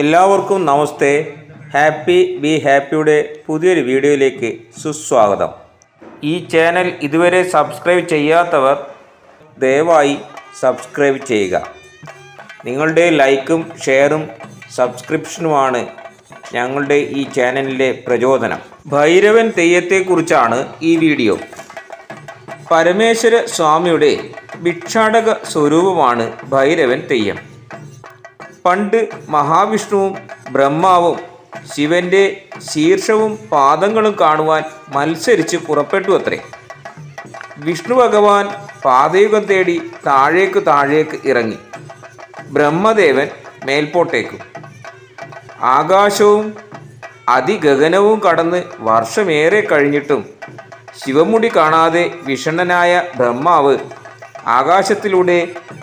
എല്ലാവർക്കും നമസ്തേ. Happy be ഹാപ്പിയുടെ പുതിയൊരു വീഡിയോയിലേക്ക് സുസ്വാഗതം. ഈ ചാനൽ ഇതുവരെ സബ്സ്ക്രൈബ് ചെയ്യാത്തവർ ദയവായി സബ്സ്ക്രൈബ് ചെയ്യുക. നിങ്ങളുടെ ലൈക്കും ഷെയറും സബ്സ്ക്രിപ്ഷനുമാണ് ഞങ്ങളുടെ ഈ ചാനലിലെ പ്രചോദനം. ഭൈരവൻ തെയ്യത്തെക്കുറിച്ചാണ് ഈ വീഡിയോ. പരമേശ്വര സ്വാമിയുടെ ഭിക്ഷാടക സ്വരൂപമാണ് ഭൈരവൻ തെയ്യം. പണ്ട് മഹാവിഷ്ണുവും ബ്രഹ്മാവും ശിവന്റെ ശീർഷവും പാദങ്ങളും കാണുവാൻ മത്സരിച്ച് പുറപ്പെട്ടു അത്രേ. വിഷ്ണു ഭഗവാൻ പാതയുഗം തേടി താഴേക്ക് താഴേക്ക് ഇറങ്ങി. ബ്രഹ്മദേവൻ മേൽപോട്ടേക്കും. ആകാശവും അതിഗഗനവും കടന്ന് വർഷമേറെ കഴിഞ്ഞിട്ടും ശിവമുടി കാണാതെ വിഷണ്ണനായ ബ്രഹ്മാവ് ആകാശത്തിലൂടെ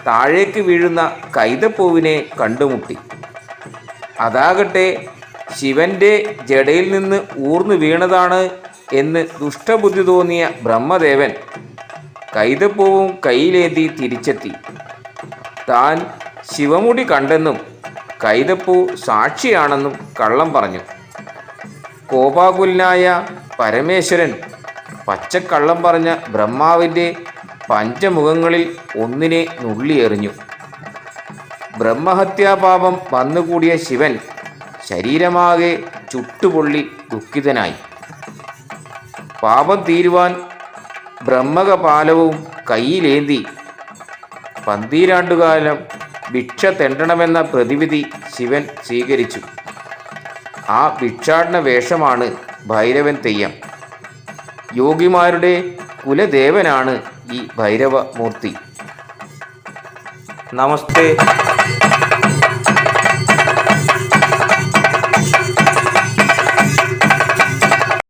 താഴേക്ക് വീഴുന്ന കൈതപ്പൂവിനെ കണ്ടുമുട്ടി. അതാകട്ടെ ശിവന്റെ ജടയിൽ നിന്ന് ഊർന്നു വീണതാണ് എന്ന് ദുഷ്ടബുദ്ധി തോന്നിയ ബ്രഹ്മദേവൻ കൈതപ്പൂവും കയ്യിലേന്തി തിരിച്ചെത്തി. താൻ ശിവമുടി കണ്ടെന്നും കൈതപ്പൂ സാക്ഷിയാണെന്നും കള്ളം പറഞ്ഞു. കോപാകുലനായ പരമേശ്വരൻ പച്ചക്കള്ളം പറഞ്ഞ ബ്രഹ്മാവിന്റെ പഞ്ചമുഖങ്ങളിൽ ഒന്നിനെ നുള്ളിയെറിഞ്ഞു. ബ്രഹ്മഹത്യാപാപം വന്നുകൂടിയ ശിവൻ ശരീരമാകെ ചുട്ടുപൊള്ളി ദുഃഖിതനായി. പാപം തീരുവാൻ ബ്രഹ്മകപാലവും കയ്യിലേന്തി. പന്തീരാണ്ടുകാലം ഭിക്ഷ തെണ്ടണമെന്ന പ്രതിവിധി ശിവൻ സ്വീകരിച്ചു. ആ ഭിക്ഷാടന വേഷമാണ് ഭൈരവൻ തെയ്യം. യോഗിമാരുടെ കുലദേവനാണ് ഈ ഭൈരവ മൂർത്തി നമസ്തേ.